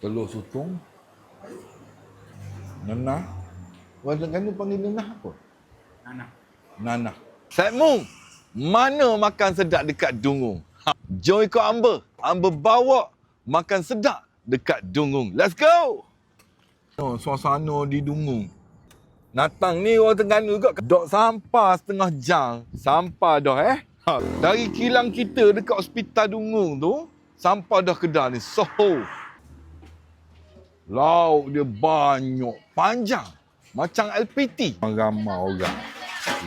telur sotong, nanah. Warna kan panggil nanah apa? Nana. Nanah. Saidmu, mana makan sedap dekat Dungung? Ha, jom ikut Amber. Amber bawa makan sedap dekat Dungung. Let's go! Oh, suasana di Dungung. Natang ni orang Terengganu juga. Dok sampah setengah jam. Sampah dah eh. Ha, dari kilang kita dekat hospital Dungung tu, sampah dah kedah ni. Soho. Lauk dia banyak. Panjang. Macam LPT. Ramai orang.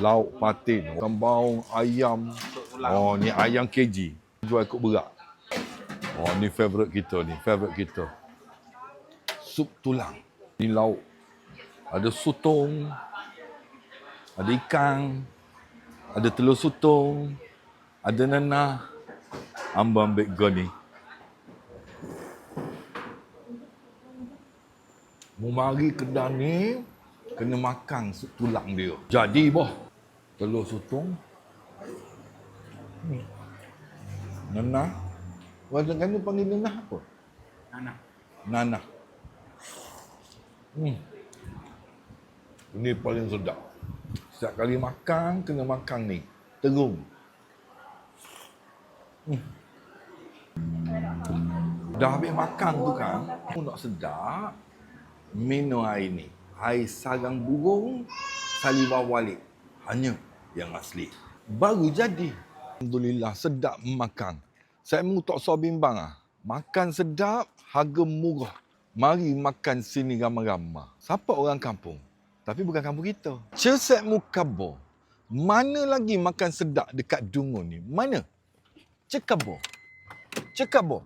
Lauk patin, kembang, ayam. Oh, ni ayam KG. Jual ikut berat. Oh, ni favourite kita ni, favourite kita. Sup tulang. Ni lauk. Ada sotong. Ada ikan. Ada telur sotong. Ada nanah. Amba ambil kau ni. Mu mari kedai ni, kena makan tulang dia. Jadi boh, telur sotong. Hmm. Nanah. Warna kan panggil nanah apa? Nana. Nanah. Hmm. Ini paling sedap. Setiap kali makan, kena makan ni. Terung. Hmm. Dah habis makan tu kan, aku nak sedap, minum air ni. Air sarang burung, saliva walik. Hanya yang asli. Baru jadi. Alhamdulillah, sedap makan. Saya mu tak usah bimbang ah. Makan sedap, harga murah. Mari makan sini ramai-ramai. Siapa orang kampung? Tapi bukan kampung kita. Cesek Mukabor. Mana lagi makan sedap dekat Dungun ni? Mana? Cekabor. Cekabor.